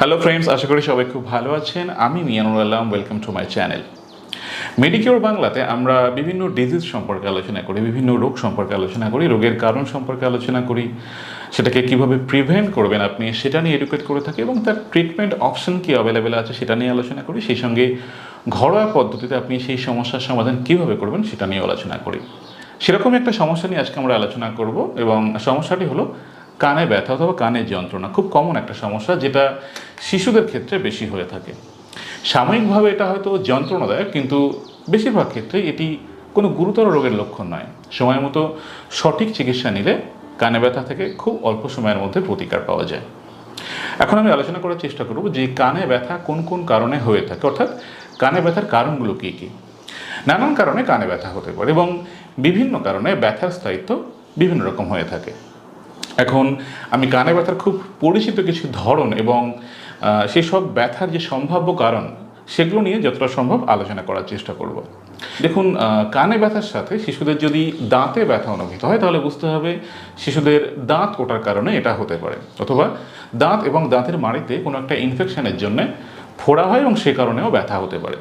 Hello friends আশা করি সবাই খুব ভালো আছেন। আমি Mianul Alam welcome to my channel Medicure বাংলাতে আমরা বিভিন্ন ডিজিজ সম্পর্কে আলোচনা করি, বিভিন্ন রোগ সম্পর্কে আলোচনা করি, রোগের কারণ সম্পর্কে আলোচনা করি, সেটাকে কীভাবে প্রিভেন্ট করবেন আপনি সেটা নিয়ে এডুকেট করে থাকি এবং তার ট্রিটমেন্ট অপশন কি অ্যাভেলেবেল আছে সেটা নিয়ে আলোচনা করি, সেই সঙ্গে ঘরোয়া পদ্ধতিতে আপনি সেই সমস্যার সমাধান কীভাবে করবেন সেটা নিয়ে আলোচনা করি। সেরকম একটা সমস্যা নিয়ে আজকে আমরা আলোচনা করব এবং সমস্যাটি হলো কানে ব্যথা অথবা কানের যন্ত্রণা, খুব কমন একটা সমস্যা যেটা শিশুদের ক্ষেত্রে বেশি হয়ে থাকে। সাময়িকভাবে এটা হয়তো যন্ত্রণাদায়ক, কিন্তু বেশিরভাগ ক্ষেত্রে এটি কোনো গুরুতর রোগের লক্ষণ নয়। সময় মতো সঠিক চিকিৎসা নিলে কানে ব্যথা থেকে খুব অল্প সময়ের মধ্যে প্রতিকার পাওয়া যায়। এখন আমি আলোচনা করার চেষ্টা করব যে কানে ব্যথা কোন কোন কারণে হয়ে থাকে, অর্থাৎ কানে ব্যথার কারণগুলো কী কী? নানান কারণে কানে ব্যথা হতে পারে এবং বিভিন্ন কারণে ব্যথার স্থায়িত্ব বিভিন্ন রকম হয়ে থাকে। এখন আমি কানে ব্যথার খুব পরিচিত কিছু ধরন এবং সেসব ব্যথার যে সম্ভাব্য কারণ, সেগুলো নিয়ে যতটা সম্ভব আলোচনা করার চেষ্টা করব। দেখুন কানে ব্যথার সাথে শিশুদের যদি দাঁতে ব্যথা অনুভূত হয়, তাহলে বুঝতে হবে শিশুদের দাঁত ওঠার কারণে এটা হতে পারে। অথবা দাঁত এবং দাঁতের মাড়িতে কোনো একটা ইনফেকশনের জন্য ফোড়া হয় এবং সে কারণেও ব্যথা হতে পারে।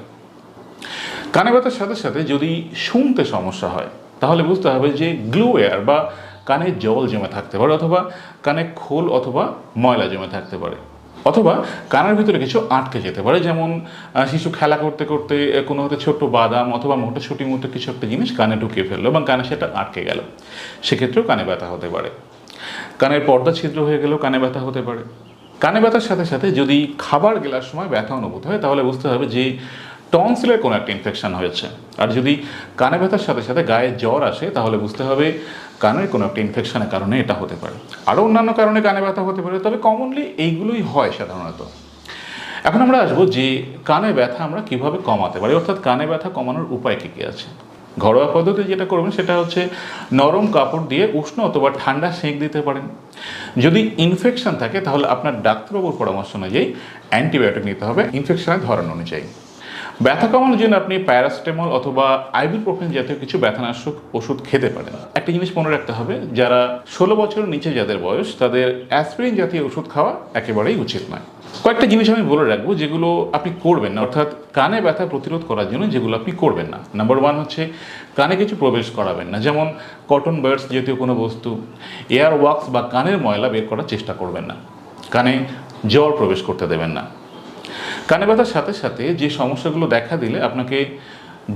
কানে ব্যথার সাথে সাথে যদি শুনতে সমস্যা হয়, তাহলে বুঝতে হবে যে গ্লু এয়ার বা কানে জল জমে থাকতে পারে অথবা কানে খোল অথবা ময়লা জমে থাকতে পারে। অথবা কানের ভিতরে কিছু আটকে যেতে পারে, যেমন শিশু খেলা করতে করতে কোনো হয়তো ছোট্ট বাদাম অথবা মোটা ছুটি মতো কিছু একটা জিনিস কানে ঢুকিয়ে ফেলল এবং কানে সেটা আটকে গেল। সেক্ষেত্রেও কানে ব্যথা হতে পারে। কানের পর্দা ছিদ্র হয়ে গেলেও কানে ব্যথা হতে পারে। কানে ব্যথার সাথে সাথে যদি খাবার গেলার সময় ব্যথা অনুভূত হয়, তাহলে বুঝতে হবে যে টনসিলের কোনো একটা ইনফেকশান হয়েছে। আর যদি কানে ব্যথার সাথে সাথে গায়ে জ্বর আসে, তাহলে বুঝতে হবে কানের কোনো একটা ইনফেকশনের কারণে এটা হতে পারে। আরও অন্যান্য কারণে কানে ব্যথা হতে পারে, তবে কমনলি এইগুলোই হয় সাধারণত। এখন আমরা আসব যে কানে ব্যথা আমরা কীভাবে কমাতে পারি, অর্থাৎ কানে ব্যথা কমানোর উপায় কী কী আছে? ঘরোয়া পদ্ধতি যেটা করবেন সেটা হচ্ছে নরম কাপড় দিয়ে উষ্ণ অথবা ঠান্ডা সেঁক দিতে পারেন। যদি ইনফেকশন থাকে, তাহলে আপনার ডাক্তারবাবুর পরামর্শ অনুযায়ী অ্যান্টিবায়োটিক নিতে হবে। ইনফেকশনের ধরন অনুযায়ী। ব্যথা কমানোর জন্য আপনি প্যারাসিটামল অথবা আইবুপ্রোফেন জাতীয় কিছু ব্যথানাশক ওষুধ খেতে পারেন। একটা জিনিস মনে রাখতে হবে, যারা ষোলো বছরের নিচে যাদের বয়স, তাদের অ্যাসপিরিন জাতীয় ওষুধ খাওয়া একেবারেই উচিত নয়। কয়েকটা জিনিস আমি বলে রাখব, যেগুলো আপনি করবেন না, অর্থাৎ কানে ব্যথা প্রতিরোধ করার জন্য যেগুলো আপনি করবেন না। নাম্বার ওয়ান হচ্ছে, কানে কিছু প্রবেশ করাবেন না, যেমন কটন বার্ডস জাতীয় কোনো বস্তু, এয়ার ওয়াক্স বা কানের ময়লা বের করার চেষ্টা করবেন না। কানে জ্বর প্রবেশ করতে দেবেন না। কানে ব্যথার সাথে সাথে যে সমস্যাগুলো দেখা দিলে আপনাকে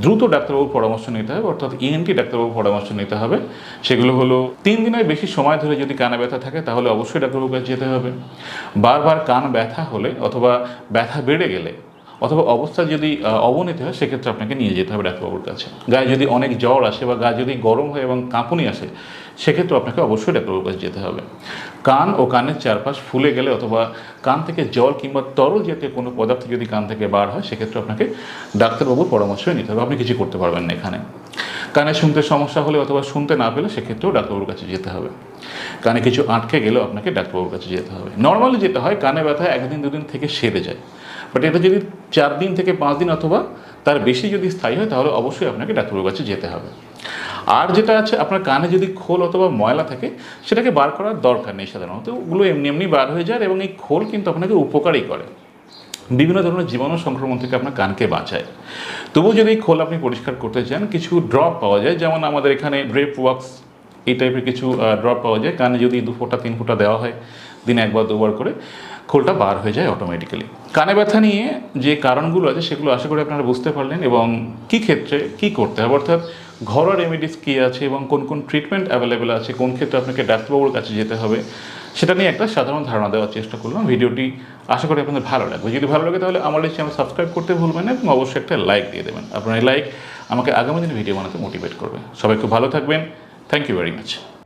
দ্রুত ডাক্তারবাবুর পরামর্শ নিতে হবে, অর্থাৎ ইএনটি ডাক্তারবাবুর পরামর্শ নিতে হবে। সেগুলো হলো তিন দিনের বেশি সময় ধরে যদি কানে ব্যথা থাকে, তাহলে অবশ্যই ডাক্তারবাবুর কাছে যেতে হবে। বারবার কান ব্যথা হলে অথবা ব্যথা বেড়ে গেলে অথবা অবস্থা যদি অবনতি হয়, সেক্ষেত্রে আপনাকে নিয়ে যেতে হবে ডাক্তারবাবুর কাছে। গায়ে যদি অনেক জ্বর আসে বা গায়ে যদি গরম হয় এবং কাঁপুনি আসে, সেক্ষেত্রে আপনাকে অবশ্যই ডাক্তারবাবুর কাছে যেতে হবে। কান ও কানের চারপাশ ফুলে গেলে অথবা কান থেকে জল কিংবা তরল জাতীয় কোনো পদার্থ যদি কান থেকে বার হয়, সেক্ষেত্রে আপনাকে ডাক্তারবাবুর পরামর্শই নিতে হবে। আপনি কিছু করতে পারবেন না এখানে। কানে শুনতে সমস্যা হলে অথবা শুনতে না পেলে, সেক্ষেত্রেও ডাক্তারবাবুর কাছে যেতে হবে। কানে কিছু আটকে গেলেও আপনাকে ডাক্তারবাবুর কাছে যেতে হবে। নর্মালি যেটা হয়, কানে ব্যথা একদিন দুদিন থেকে সেরে যায়। বাট এটা যদি চার দিন থেকে পাঁচ দিন অথবা তার বেশি যদি স্থায়ী হয়, তাহলে অবশ্যই আপনাকে ডাক্তারবাবুর কাছে যেতে হবে। আর যেটা আছে, আপনার কানে যদি খোল অথবা ময়লা থাকে, সেটাকে বার করার দরকার নেই সাধারণত। ওগুলো এমনি এমনি বার হয়ে যায় এবং এই খোল কিন্তু আপনাকে উপকারই করে। বিভিন্ন ধরনের জীবাণু সংক্রমণ থেকে আপনার কানকে বাঁচায়। তবুও যদি খোল আপনি পরিষ্কার করতে চান, কিছু ড্রপ পাওয়া যায়। যেমন আমাদের এখানে ড্রেপ ওয়াক্স এই টাইপের কিছু ড্রপ পাওয়া যায়। কানে যদি দু ফোঁটা, তিন ফোঁটা দেওয়া হয়, দিনে একবার, দুবার করে। খোলটা বার হয়ে যায় অটোমেটিক্যালি কানে ব্যথা নিয়ে যে কারণগুলো আছে সেগুলো আশা করি আপনারা বুঝতে পারলেন এবং কি ক্ষেত্রে কি করতে হবে? অর্থাৎ ঘরোয়া রেমেডিস কী আছে এবং কোন কোন ট্রিটমেন্ট অ্যাভেলেবেল আছে, কোন ক্ষেত্রে আপনাকে ডাক্তারবাবুর কাছে যেতে হবে, সেটা নিয়ে একটা সাধারণ ধারণা দেওয়ার চেষ্টা করলাম। ভিডিওটি আশা করি আপনাদের ভালো লাগবে। যদি ভালো লাগে তাহলে আমার এই চ্যানেল সাবস্ক্রাইব করতে ভুলবেন না এবং অবশ্যই একটা লাইক দিয়ে দেবেন। আপনার এই লাইক আমাকে আগামী দিনে ভিডিও বানাতে মোটিভেট করবে। সবাই খুব ভালো থাকবেন। Thank you very much